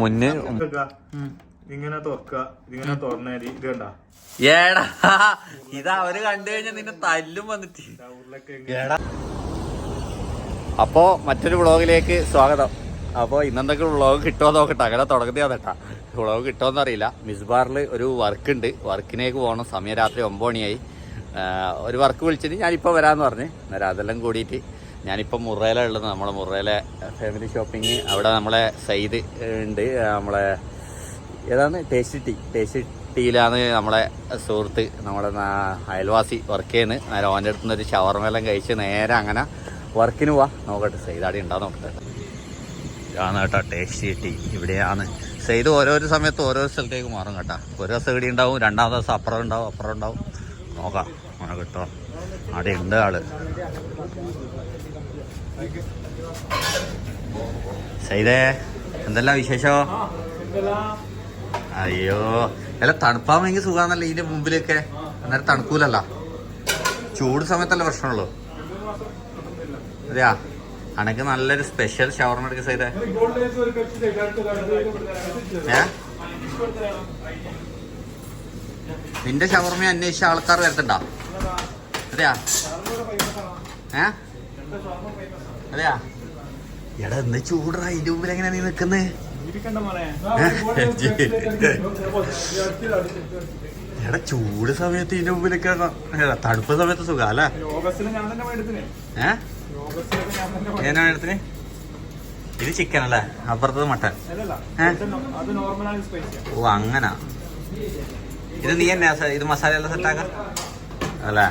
മുന്നേ ഇങ്ങനെ തുറക്ക ഇതിങ്ങനെ തുറന്നാൽ ഇത് കണ്ട? ഏടാ ഇത് അവർ കണ്ടു കഴിഞ്ഞാൽ നിന്നെ തല്ലും വന്നിട്ട്. അപ്പോ മറ്റൊരു വ്ളോഗിലേക്ക് സ്വാഗതം. അപ്പോൾ ഇന്നെന്തൊക്കെ വ്ളോഗ് കിട്ടുമോ നോക്കട്ടെ. അങ്ങനെ തുടങ്ങുന്നതാണ് കേട്ടാ വ്ളോഗ് കിട്ടുമോന്നറിയില്ല മിസ്ബാറിൽ ഒരു വർക്ക് ഉണ്ട്. വർക്കിനേക്ക് പോകണം. സമയം രാത്രി ഒമ്പത് മണിയായി. ഒരു വർക്ക് വിളിച്ചിട്ട് ഞാനിപ്പോൾ വരാമെന്ന് പറഞ്ഞ്. അന്നേരം അതെല്ലാം കൂടിയിട്ട് ഞാനിപ്പോൾ മുറയിലുള്ളത് നമ്മളെ മുറയിലെ ഫാമിലി ഷോപ്പിംഗ് അവിടെ നമ്മളെ സൈദ് ഉണ്ട്. നമ്മളെ ഏതാണ്? ടേസ്റ്റ് ടീ ടേസ്റ്റ് ടീയിലാണ് നമ്മളെ സുഹൃത്ത് നമ്മുടെ അയൽവാസി വർക്ക് ചെയ്യുന്നത് നേരെ ഓന്റെ അടുത്ത് ഒരു ഷവർമെല്ലാം കഴിച്ച് നേരെ അങ്ങനെ വർക്കിന് പോവാ. നോക്കട്ടെ സൈദാടി ഉണ്ടാ നോക്കട്ടെ. ഇതാണ് കേട്ടോ ടേസ്റ്റ് ടീ. ഇവിടെയാണ്. സൈദ് ഓരോരോ സമയത്ത് ഓരോ സ്ഥലത്തേക്ക് മാറും കേട്ടോ. ഒരു ദിവസം ഇവിടെ ഉണ്ടാവും രണ്ടാമത്തെ ദിവസം അപ്പുറം ഉണ്ടാവും അപ്പുറം ഉണ്ടാവും. നോക്കാം. അങ്ങനെ കിട്ടോ. അവിടെ ഉണ്ട് ആൾ. സൈദേ എന്തെല്ലാം വിശേഷോ? അയ്യോ അല്ല തണുപ്പാമെങ്കിൽ ഭയങ്കര സുഖാന്നല്ലേ ഇതിന്റെ മുമ്പിലൊക്കെ. അന്നേരം തണുക്കൂലല്ല. ചൂട് സമയത്തല്ല പ്രശ്നമുള്ളൂ? അതെയാ? അനക്ക് നല്ലൊരു സ്പെഷ്യൽ ഷവർമ എടുക്കുക സൈതേ ഏ? നിന്റെ ഷവർമ അന്വേഷിച്ച ആൾക്കാർ വരത്തണ്ട? അതെയാ? ഏ? അതെയാ? എടാ എന്ത് ചൂടാ. ഇതിന്റെ മുമ്പിൽ എങ്ങനെയാ നീ നിക്കുന്നേ എടാ ചൂട് സമയത്ത് ഇതിന്റെ മുമ്പിലൊക്കെ എടാ, തണുപ്പ് സമയത്ത് സുഖ അല്ലേ? ഏനാ എടുത്തിനെ ഇത് ചിക്കൻ അല്ലേ? അപ്പുറത്തത് മട്ടൻ. ഓ അങ്ങനാ. ഇത് നീ എന്നാ ഇത് മസാല എല്ലാം സെറ്റാക്ക അല്ലേ?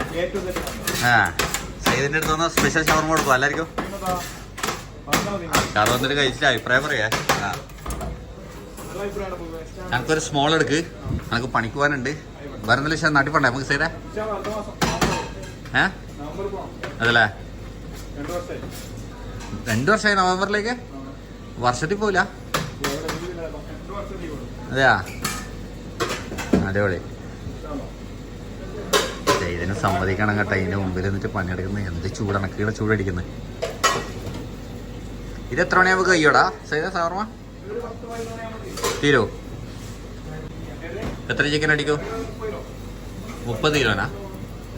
അടുത്ത് വന്നാൽ സ്പെഷ്യൽ ഷവർമ കൊടുക്കും എല്ലാവർക്കും? ആൾക്കാർ വന്നിട്ട് കഴിച്ചിട്ട് അഭിപ്രായം പറയാ. ഞങ്ങൾക്കൊരു സ്മോൾ എടുക്ക്. ഞങ്ങൾക്ക് പണിക്ക് പോകാനുണ്ട് വേറെ എന്തെങ്കിലും വിഷയം നാട്ടിൽ പോണ്ടേ നമുക്ക് സൈഡേ ഏ? അതല്ലേ? രണ്ടു വർഷമായി നവംബറിലേക്ക്? വർഷത്തിൽ പോവില്ല? അതെയാ? അടിപൊളി. ഇതിന് സമ്മതിക്കണം കേട്ടോ. ഇതിന്റെ മുമ്പിൽ നിന്നിട്ട് പണിയെടുക്കുന്നത്. എന്ത് ചൂടാണ്. കീഴെ ചൂടടിക്കുന്നത്. ഇത് എത്ര മണിയാകുമ്പോൾ കഴിയോടാ? സൈദ സാർമ തീരോ? എത്ര ചിക്കൻ അടിക്കോ? മുപ്പത് കിലോനാ?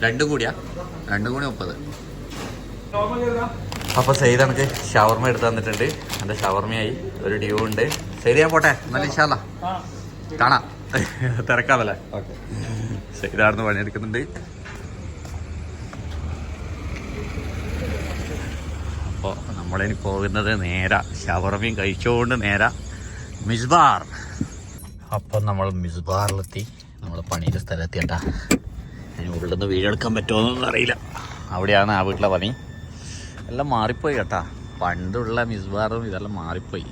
രണ്ടും കൂടിയാ? രണ്ടും കൂടി മുപ്പത്. അപ്പോൾ സൈദ് എനിക്ക് ഷവർമ എടുത്ത് തന്നിട്ടുണ്ട്. എന്റെ ഷവർമയായി. ഒരു ഡ്യൂ ഉണ്ട്. സൈദ് ഞാൻ പോട്ടെ? നല്ല ഇഷാല കാണാം. തിരക്കാതല്ലേ ഓക്കെ ഇതായിരുന്നു പണിയെടുക്കുന്നുണ്ട്. അപ്പോൾ നമ്മളിനി പോകുന്നത് നേര. ഷവർമയും കഴിച്ചുകൊണ്ട് നേര. മിസ്ബാർ. അപ്പം നമ്മൾ മിസ്ബാറിലെത്തി. നമ്മൾ പണിയുടെ സ്ഥലത്തി കേട്ടാ ഇനി ഉള്ളിൽ നിന്ന് വീടെടുക്കാൻ പറ്റുമോന്നൊന്നും അറിയില്ല. അവിടെയാണ് ആ വീട്ടിലെ പണി. എല്ലാം മാറിപ്പോയി കേട്ടാ. പണ്ടുള്ള മിസ്ബാറും ഇതെല്ലാം മാറിപ്പോയി.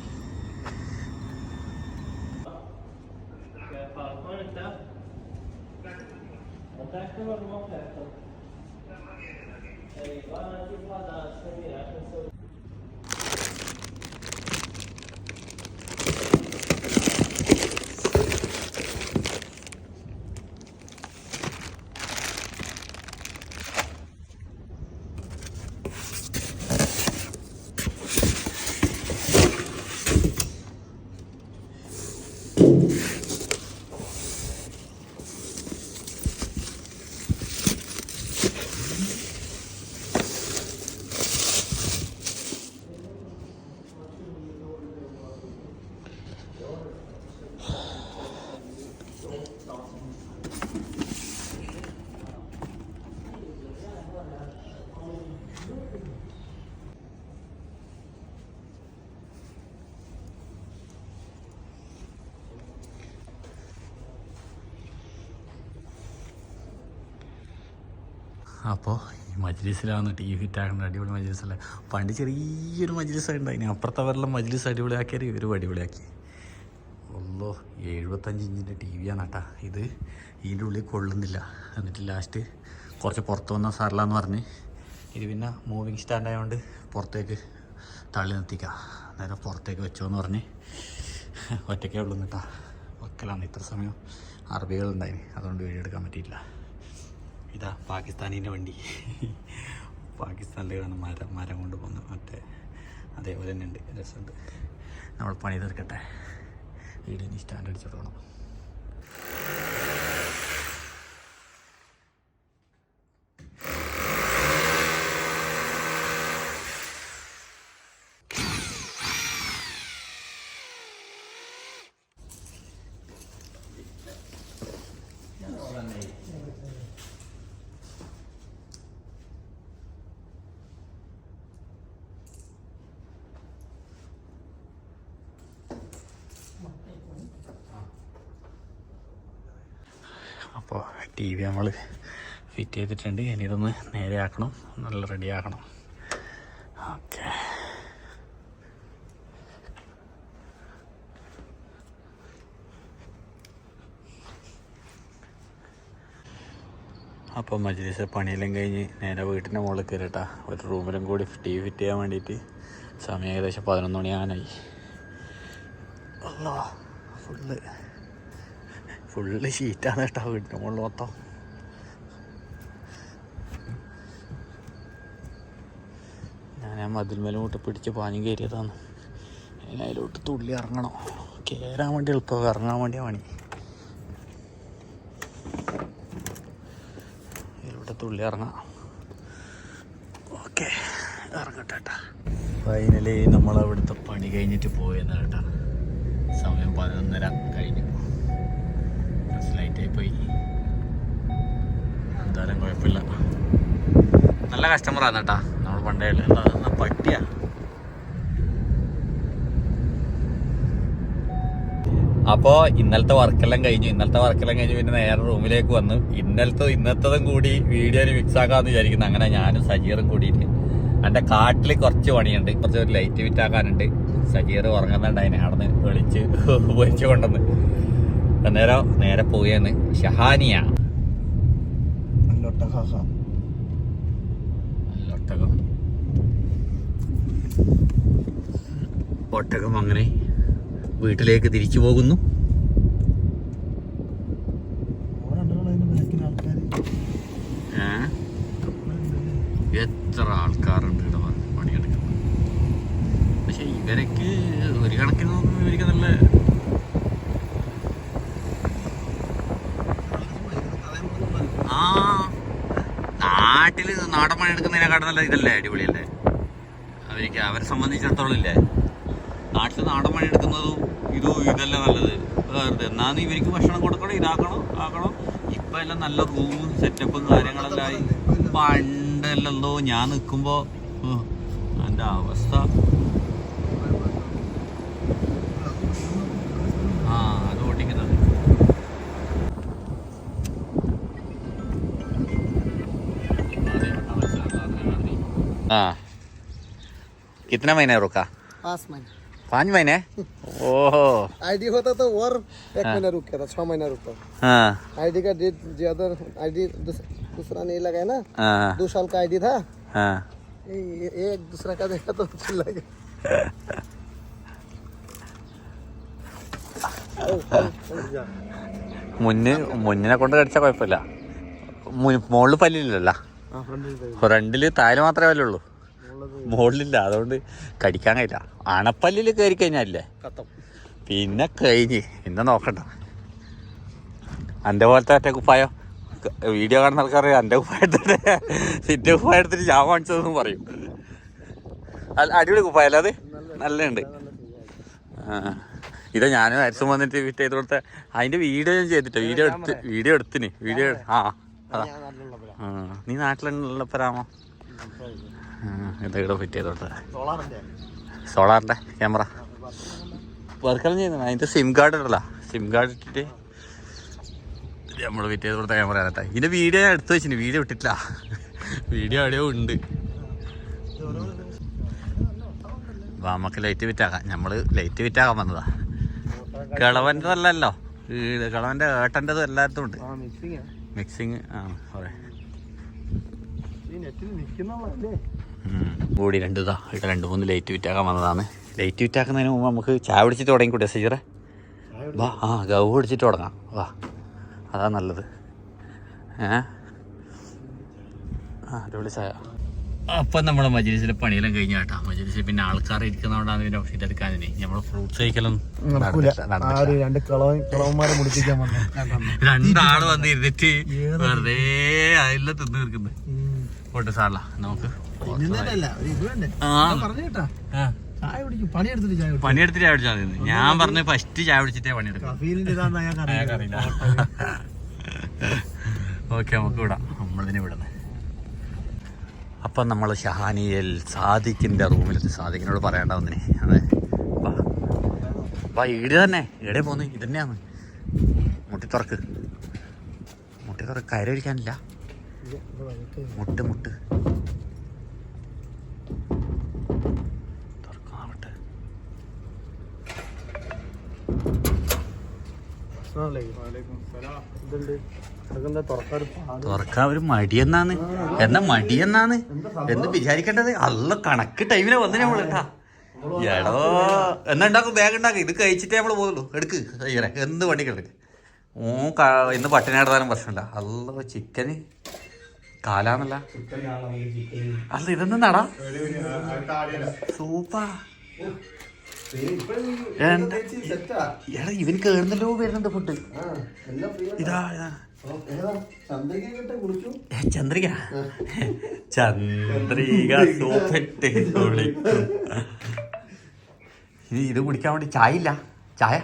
അപ്പോൾ ഈ മജ്ലിസിലാണ് ടി വി ഫിറ്റാക്കുന്ന അടിപൊളി മജ്ലിസല്ല? പണ്ട് ചെറിയൊരു മജ്ലിസ് ഉണ്ടായിന് അപ്പുറത്തെ വരെല്ലാം മജ്ലിസ് അടിപൊളിയാക്കിയാൽ ഇവരും അടിപൊളിയാക്കി. ഒന്നോ എഴുപത്തഞ്ച് ഇഞ്ചിന്റെ ടി വിയാണ് കേട്ടാ ഇത് ഇതിന്റെ ഉള്ളിൽ കൊള്ളുന്നില്ല. എന്നിട്ട് ലാസ്റ്റ് കുറച്ച് പുറത്ത് വന്ന സാറിലാന്ന് പറഞ്ഞ് ഇത് പിന്നെ മൂവിങ് സ്റ്റാൻഡ് ആയതുകൊണ്ട് പുറത്തേക്ക് തള്ളി നിർത്തിക്കാം. നേരെ പുറത്തേക്ക് വെച്ചോന്ന് പറഞ്ഞ് ഒറ്റയ്ക്കേ ഉള്ളൂ കേട്ടാ ഒക്കലാണ് ഇത്ര സമയം അറബികളുണ്ടായിന്. അതുകൊണ്ട് വീഡിയോ എടുക്കാൻ ഇതാ പാകിസ്ഥാനീന്റെ വണ്ടി. പാകിസ്ഥാനിൽ കാണുന്ന മരം മരം കൊണ്ട് പോകുന്ന മറ്റേ അതേപോലെ തന്നെ ഉണ്ട്. രസമുണ്ട്. നമ്മൾ പണി തീർക്കട്ടെ. വീടിന് സ്റ്റാൻഡ് അടിച്ചിട്ട് വേണം അപ്പോൾ ടി വി നമ്മൾ ഫിറ്റ് ചെയ്തിട്ടുണ്ട്. ഇനി ഇതൊന്ന് നേരെ ആക്കണം. നല്ല റെഡിയാക്കണം ഓക്കെ. അപ്പോൾ മജ്ലിസ് പണിയെല്ലാം കഴിഞ്ഞ് നേരെ വീട്ടിന്റെ മുകളിൽ കയറിട്ടാ. ഒരു റൂമിലും കൂടി ടി വി ഫിറ്റ് ചെയ്യാൻ വേണ്ടിയിട്ട് സമയം ഏകദേശം പതിനൊന്ന് മണിയാകാനായി ഫുള്ള് ഫുള്ള് ഷീറ്റാണ് കേട്ടോ വീടിന്റെ മുകളിൽ മൊത്തം ഞാൻ ആ മതിൽമേലോട്ട് പിടിച്ച് പാഞ്ഞു കയറിയതാണ്. ഞാൻ അതിലോട്ട് തുള്ളി ഇറങ്ങണം. കയറാൻ വേണ്ടി എളുപ്പം ഇറങ്ങാൻ വേണ്ടിയാ പണി. അതിലോട്ട് തുള്ളി ഇറങ്ങാം. ഓക്കെ ഇറങ്ങട്ടെ കേട്ടാ. ഫൈനലി നമ്മളവിടുത്തെ പണി കഴിഞ്ഞിട്ട് പോയെന്ന് കേട്ടാ. സമയം പതിനൊന്നര കഴിഞ്ഞു. കുറച്ച് ലൈറ്റായി പോയി എന്തായാലും കുഴപ്പമില്ല. നല്ല കസ്റ്റമറാണ് കേട്ടാ. നമ്മൾ പണ്ടേ പട്ടിയാ. അപ്പോൾ ഇന്നലത്തെ വർക്കെല്ലാം കഴിഞ്ഞു. ഇന്നലത്തെ വർക്കെല്ലാം കഴിഞ്ഞ് പിന്നെ നേരെ റൂമിലേക്ക് വന്നു. ഇന്നലത്തെ ഇന്നത്തതും കൂടി വീഡിയോയിൽ മിക്സ് ആക്കാമെന്ന് വിചാരിക്കുന്നു. അങ്ങനെ ഞാനും സജീറും കൂടിയിട്ട്. എന്റെ കാട്ടിൽ കുറച്ച് പണിയുണ്ട്. കുറച്ച് ഒരു ലൈറ്റ് വിറ്റാക്കാനുണ്ട് സജീർ ഉറങ്ങുന്നുണ്ട്. അതിനെ അവിടെ വിളിച്ച് ഉപയോഗിച്ച് കൊണ്ടുവന്ന്. അന്നേരം നേരെ പോയെന്ന്. ഷഹാനിയ. ഒട്ടകം ഒട്ടകം അങ്ങനെ വീട്ടിലേക്ക് തിരിച്ചു പോകുന്നു? എത്ര ആൾക്കാരുണ്ട് ഇവിടെ പണിയെടുക്കുന്നത്? പക്ഷെ ഇവരൊക്കെ ഒരു കണക്കിന് നോക്കുമ്പോൾ ഇവർക്ക് നല്ല ആ നാട്ടിൽ നാടൻ പണി എടുക്കുന്നതിനെക്കാട്ടും നല്ല ഇതല്ലേ അടിപൊളിയല്ലേ? അവർക്ക് അവരെ സംബന്ധിച്ചിടത്തോളം ഇല്ലേ? നാട്ടിൽ നാടൻ പണി എടുക്കുന്നതും ഇതും ഇതല്ല നല്ലത്. വെറുതെ. എന്നാന്ന് ഇവർക്ക് ഭക്ഷണം കൊടുക്കണം? ഇതാക്കണം? ആക്കണം? ഇപ്പം എല്ലാം നല്ല റൂമും സെറ്റപ്പും കാര്യങ്ങളെല്ലാം ആയി. പണ്ടല്ലോ ഞാൻ നിൽക്കുമ്പോൾ എന്റെ അവസ്ഥ. हाँ कितना महीने रुका पाच महिने पाँच महीने ओहो आयडी होता तो वर एक महीना रुक गया था छह महीना रुका हाँ आईडी का डेट ज्यादा आईडी दूसरा नहीं लगा है ना हाँ दो साल का आईडी था हाँ ये- ये एक दूसरा का देखा तो चिल्ला गया മുന്ന് മുന്നിനെ കൊണ്ട് കടിച്ചാൽ കുഴപ്പമില്ല മുകളിൽ പല്ലില്ലല്ലോ ഫ്രണ്ടിൽ താൽ മാത്രമേ വല്ലുള്ളൂ മുകളിലില്ല അതുകൊണ്ട് കടിക്കാൻ കഴിയില്ല. അണപ്പല്ലിൽ കയറി കഴിഞ്ഞാലേ പിന്നെ കഴിഞ്ഞ്. പിന്നെ നോക്കണ്ട. എന്റെ പോലത്തെ ഒറ്റ കുപ്പായോ? വീഡിയോ കാണുന്ന ആൾക്കാർ എന്റെ കുപ്പായ എടുത്തിട്ട് സിറ്റ് കുപ്പായ എടുത്തിട്ട് ഞാൻ കാണിച്ചതെന്നും പറയും. അടിപൊളി കുപ്പായ അല്ലാതെ നല്ലുണ്ട് ഇത് ഞാനും ആരിസും വന്നിട്ട് വിറ്റ് ചെയ്ത് കൊടുത്ത അതിന്റെ വീഡിയോ ഞാൻ ചെയ്തിട്ടോ? വീഡിയോ എടുത്ത് വീഡിയോ എടുത്തിന്. വീഡിയോ ആ. നീ നാട്ടിലുള്ളപ്പോരാമോ എന്തൊക്കെ ഫിറ്റ് ചെയ്തോട്ടെ. സോളാറിന്റെ. ക്യാമറ. വർക്കെല്ലാം ചെയ്യുന്ന അതിന്റെ സിം കാർഡ് ഇടല സിം കാർഡ് ഇട്ടിട്ട് നമ്മൾ ഫിറ്റ് ചെയ്ത് കൊടുത്ത ക്യാമറ കേട്ടെ ഇതിന്റെ വീഡിയോ ഞാൻ എടുത്തു വെച്ചിന്. വീഡിയോ ഇട്ടിട്ടില്ല. വീഡിയോ അവിടെയോ ഉണ്ട്. വാമക്ക് നമുക്ക് ലൈറ്റ് വിറ്റാക്കാം നമ്മൾ ലൈറ്റ് വിറ്റാക്കാൻ വന്നതാ. കിളവന്റെതല്ലല്ലോ. വീട് കളവന്റെ ഏട്ടന്റെതും എല്ലായിടത്തും ഉണ്ട്. മിക്സിങ് ആ. കുറേ ഇവിടെ രണ്ട് മൂന്ന് ലൈറ്റ് വിറ്റാക്കാൻ വന്നതാണ്. ലൈറ്റ് വിറ്റാക്കുന്നതിന് മുമ്പ് നമുക്ക് ചായ പിടിച്ചിട്ട് തുടങ്ങിക്കൂട്ടെ സീറേ വാ ആ ഗവ് പിടിച്ചിട്ട് തുടങ്ങാം. വാ അതാ നല്ലത്. ഏ? ആ അടിപൊളി ചായ. അപ്പം നമ്മുടെ മജലിസിലെ പണിയെല്ലാം കഴിഞ്ഞ കേട്ടാ മജലിസിൽ പിന്നെ ആൾക്കാർ ഇരിക്കുന്നതുകൊണ്ടാണ് പിന്നെ ഓഫീസ് എടുക്കാനേ നമ്മൾ ഫ്രൂട്ട്സ് കഴിക്കലും രണ്ടാൾ വന്ന് ഇരുന്നിട്ട് വെറുതെ അതിലെ തിന്ന് തീർക്കുന്നത് പോട്ടെ സാറല്ല നമുക്ക് പണിയെടുത്തിട്ട് ചായ കുടിച്ചാൽ മതി. ഞാൻ പറഞ്ഞു ഫസ്റ്റ് ചായ കുടിച്ചിട്ടേ പണിയെടുക്കാം. ഓക്കെ നമുക്ക് വിടാം. നമ്മളിതിനെ വിടുന്നത് അപ്പം നമ്മൾ ഷഹാനിയിൽ സാദിഖിന്റെ റൂമിലെത്തി. സാദിഖിനോട് പറയേണ്ട ഒന്നിനെ. അതെ. വാ. വാ ഈട് തന്നെ. ഈടെ പോന്ന്? ഇത് തന്നെയാണ്. മുട്ടി തുറക്ക്. മുട്ടി തുറക്ക്. കയറി ഒഴിക്കാനില്ല മുട്ട് മുട്ട്. തുറക്കാൻ ഒരു മടിയെന്നാണ് എന്നാ മടിയെന്നാണ് എന്ന് വിചാരിക്കേണ്ടത്? അല്ല കണക്ക് ടൈമിലെ വന്നു നമ്മൾ കേട്ടാ എടോ എന്നാ ഉണ്ടാക്കും ബാഗ് ഉണ്ടാക്കും ഇത് കഴിച്ചിട്ടേ നമ്മൾ പോകുള്ളൂ എടുക്ക്. എന്ത് വണ്ടി കിടക്ക്? ഓ ഇന്ന് പട്ടിണി കിടന്നാലും പ്രശ്നമില്ല. അല്ല ചിക്കന് കാലാന്നല്ല. അല്ല ഇതൊന്നും നടാ സൂപ്പാ. ഇവന് കേറുന്നല്ലോ വരുന്നുണ്ട് ഫുഡ്. ഇതാ ചന്ദ്രിക ചന്ദ്രിക? സൂപ്പിട്ട് കുളിക്കും. ഇത് ഇത് കുടിക്കാൻ വേണ്ടി ചായ? ഇല്ല ചായ?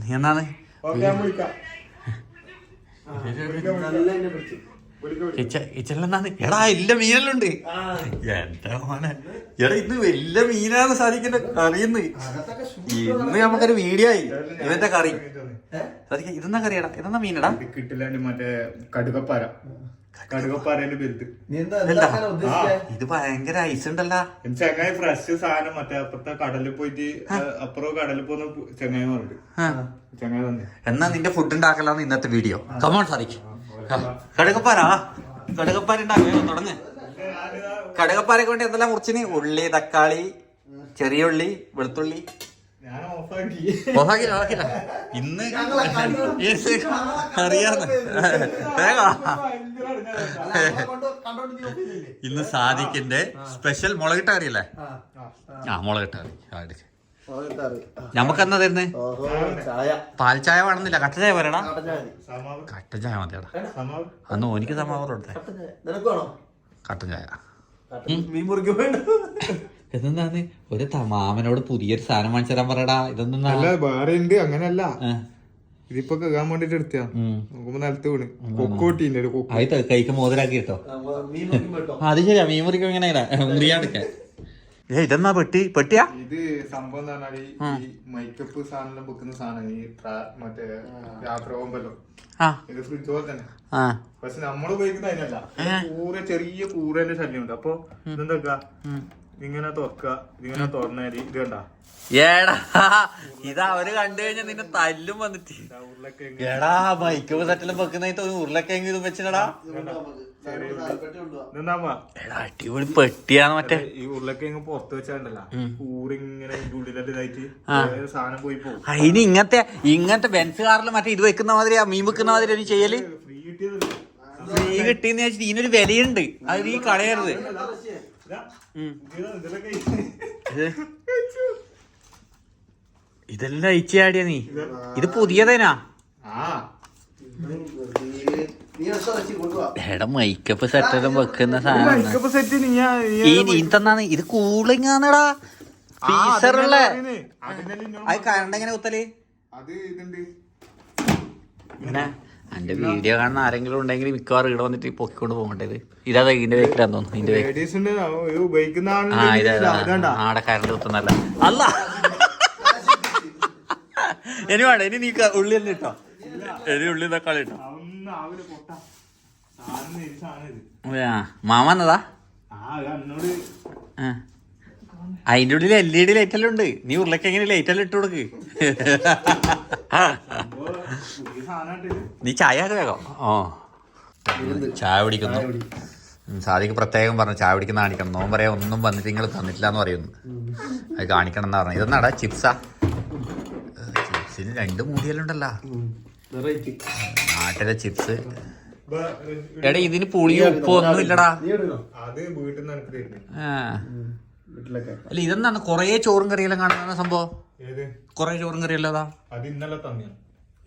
നീ എന്നാണ്? കിച്ചണിലെന്നാണ് എടാ ഇല്ല മീനെല്ലാം ഉണ്ട് എന്റെ മോനെ. എടാ ഇന്ന് വലിയ മീനാണ് സാധിക്കുന്നത് കറിയുന്ന് ഇന്ന്. നമുക്കൊരു വീഡിയോ ആയി ഇവന്റെ കറി? സാധിക്ക ഇതെന്നാ കറിയടാ? ഇതെന്നാ മീനടാ? കിട്ടില്ല മറ്റേ കടുകപ്പാര. കടുകപ്പാരേന്റെ എന്താ എന്താ? ഇത് ഭയങ്കര ഐസ് ഉണ്ടല്ലോ. ചെങ്ങായി ഫ്രഷ് സാധനം മറ്റേ അപ്പുറത്തെ കടലിൽ പോയിട്ട് അപ്പുറം കടലിൽ പോകുന്ന ചെങ്ങായി പറഞ്ഞിട്ട് ചെങ്ങായി തന്നെ എന്നാ നിന്റെ ഫുഡ് ഉണ്ടാക്കലാണ് ഇന്നത്തെ വീഡിയോ കമോൺ സാധിക്കും കടുകപ്പാരാ. കടുകപ്പാര ഉണ്ടാക്കും തുടങ്ങ്. കടുകപ്പാരൊക്കെ വേണ്ടി എന്തെല്ലാം മുറിച്ചിന് ഉള്ളി തക്കാളി ചെറിയ ഉള്ളി വെളുത്തുള്ളി. ഓഫാക്കില്ല ഓഫാക്കില്ല ഇന്ന് അറിയാന്ന്. ഇന്ന് സാദിക്കിന്റെ സ്പെഷ്യൽ മുളകിട്ട കറിയല്ലേ? ആ ആ മുളകിട്ട കറി. എടുക്ക്. ഓർത്താറ് നമുക്ക് തരുന്നേ? ഓഹോ ചായ. പാൽ ചായ വേണമെന്നില്ല. കട്ട ചായ വരടാ കട്ട ചായ മതി. സമാവ്. കട്ട ചായ മതിയടാ. അന്ന് ഓനിക്ക് സമാവർ കൊടുത്തേ. കട്ടൻ ചായ. ഇതെന്താണ് ഒരു തമാമനോട് പുതിയൊരു സാധനം വാങ്ങിച്ചു തരാൻ പറയടാ. ഇതൊന്നും അല്ല വേറെ ഉണ്ട് അങ്ങനല്ല. ഇതിപ്പോ കേൾക്കാൻ വേണ്ടിട്ട് എടുത്താ നോക്കുമ്പോ നിലത്ത് വീണ്. കൊക്കോട്ടീന്റെ ഒരു കൊക്കോ. അത് കൈക്ക് മോതിരാക്കി കേട്ടോ അത് ശരിയാ. മീൻ മുറിക്കും എങ്ങനെയാ? മുറിയാണ്ടിക്ക ഏ ഇതെന്നാ പെട്ടി? പെട്ടിയാ? ഇത് സംഭവം എന്ന് പറഞ്ഞാൽ ഈ മൈക്കപ്പ് സാധനം വെക്കുന്ന സാധനം ഈ മറ്റേ യാത്ര പോകുമ്പല്ലോ. ഇത് ഫ്രിഡ്ജ് പോലെ തന്നെ. പക്ഷെ നമ്മൾ ഉപയോഗിക്കുന്ന അതിനല്ല. കൂറ ചെറിയ കൂറേന്റെ ശല്യമുണ്ട്. അപ്പൊ ഇതെന്താ ഇങ്ങനെ തുറക്ക ഇതിങ്ങനെ തുറന്നേരി ഇത് കണ്ട? ഏടാ ഇത് അവർ കണ്ടു കഴിഞ്ഞാൽ നിന്നെ തല്ലും വന്നിട്ട്. ഉരുളക്കിഴങ്ങ്. എടാ മൈക്കപ്പ് സെറ്റിലും വെക്കുന്ന ഉരുളക്കിഴങ്ങ് ഇതും എടാ അടിപൊളി പെട്ടിയാണ് മറ്റേ ഈ ഉരുളക്കിഴങ്ങ് പുറത്ത് വെച്ചാണ്ടല്ലോ. സാധനം പോയി പോകും. അതിന് ഇങ്ങനത്തെ ഇങ്ങനത്തെ ബെൻസ് കാറിൽ മറ്റേ ഇത് വെക്കുന്ന മാതിരിയാ മീൻ വെക്കുന്ന മാതിരി ഒരു ചെയ്യൽ? ഫ്രീ കിട്ടിയെന്ന് വെച്ചിട്ട് ഇതിനൊരു വിലയുണ്ട്. അത് നീ കളയരുത്. ഇതെല്ലാം അയച്ചാടിയാ നീ. ഇത് പുതിയതേനാ? എടാ മൈക്കപ്പ് സെറ്റെല്ലാം വെക്കുന്ന സാധനം. മൈക്കപ്പ് സെറ്റ് നീ ഈ നീ തന്നാണ്. ഇത് കൂളിംഗ് ആണെടാ. ഫീസറുള്ള അത് കറണ്ട് എങ്ങനെ കുത്തൽ? ഇങ്ങനെ എന്റെ വീഡിയോ കാണുന്ന ആരെങ്കിലും ഉണ്ടെങ്കിൽ മിക്കവാറും ഇവിടെ വന്നിട്ട് പൊക്കിക്കൊണ്ട് പോകേണ്ടത് ഇതാ. ഇതിന്റെ വേക്കിലാന്ന് തോന്നുന്നു. ഇതിന്റെ. ആടെ കറണ്ട് കുത്തുന്നല്ല അല്ല. ഇനി വേണ്ട. ഇനി നീ ഉള്ളി തന്നെ ഇട്ടോ. ഇനി ഉള്ളി തക്കാളി ഇട്ടോ. മാമന്നതാ ആ അത് ആ. അതിന്റെ ഉള്ളിൽ എൽ ഇ ഡി ലൈറ്റെല്ലാം ഉണ്ട്. നീ ഉരുളക്ക് എങ്ങനെ ലൈറ്റെല്ലാം ഇട്ട് കൊടുക്ക്? നീ ചായ വേഗം. ഓ. ചായ പിടിക്കുന്നു സാധിക്ക് സാദിക്ക് പ്രത്യേകം പറഞ്ഞു ചായ പിടിക്കുന്ന കാണിക്കണം. നോൻ പറയാ ഒന്നും വന്നിട്ട് നിങ്ങൾ തന്നിട്ടില്ല എന്ന് പറയുന്നു അത് കാണിക്കണം എന്നാ പറഞ്ഞു ഇതെന്നാടാ ചിപ്സാ? ചിപ്സിന് രണ്ട് മൂടിയെല്ലാം ഉണ്ടല്ലോ. നാട്ടിലെ ചിപ്സ് എടാ ഇതിന് പുളിയും ഉപ്പും ഒന്നും ഇല്ലടാ. അല്ല ഇതെന്താണ്? കൊറേ ചോറും കറിയെല്ലാം കാണുന്ന സംഭവം? ഏത്? കൊറേ ചോറും കറിയല്ലോ അതാ ഇന്നലെ തന്നെയാണ്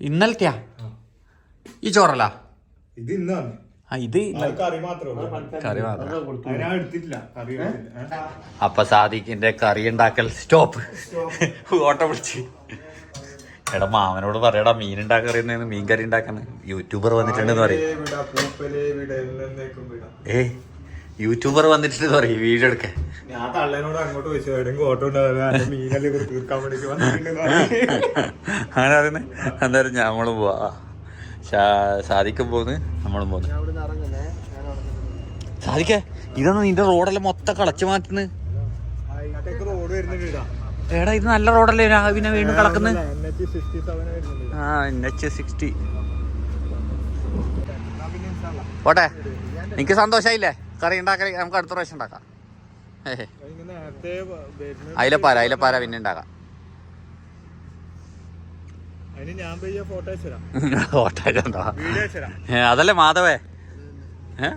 ഇന്നലത്തെയാ? ഈ ചോറല്ല? ഇത് ഇന്നാണ് ആ ഇത് കറി മാത്രമേ ഉള്ളൂ. കറി മാത്രം? അപ്പൊ സാദിഖിന്റെ കറി ഉണ്ടാക്കൽ സ്റ്റോപ്പ്. ഓട്ടം പിടിച്ച്. എടാ മാമനോട് പറയടാ മീൻ ഉണ്ടാക്കറിയുന്ന മീൻ കറി ഉണ്ടാക്കുന്ന യൂട്യൂബർ വന്നിട്ടുണ്ടെന്ന് പറയും. ഏ യൂട്യൂബർ വന്നിട്ടുണ്ടെന്ന് പറയും വീഡിയോ എടുക്കാൻ. ഞാൻ തള്ളേനോട് അങ്ങോട്ട് ചോദിച്ചു എവിടെയെങ്കിലും ഓട്ടോ. അങ്ങനെ പറയുന്നത് എന്തായാലും നമ്മളും പോവാ. സാധിക്കും പോന്ന് നമ്മളും പോന്ന്. ഞാൻ അവിടെ നിന്ന് ഞാൻ അവിടെ നിന്ന് സാദിക്ക ഇതൊന്നും നിന്റെ റോഡെല്ലാം മൊത്തം കളച്ചു മാറ്റുന്നു ഇങ്ങോട്ടേക്ക് റോഡ് വരുന്നുണ്ട്. എടാ ഇത് നല്ല റോഡല്ലേ പിന്നെ വീണ്ടും കിടക്കുന്നത് NH 67 ആ എൻ എച്ച് സിക്സ്റ്റി. പോട്ടെ. എനിക്ക് സന്തോഷായില്ലേ? കറി ഉണ്ടാക്കൽ നമുക്ക് അടുത്ത പ്രാവശ്യം ഉണ്ടാക്കാം അയിലപ്പാര അയിലപ്പാര പിന്നെ ഉണ്ടാക്കാം ഫോട്ടോ അതല്ലേ മാധവേ? ഏ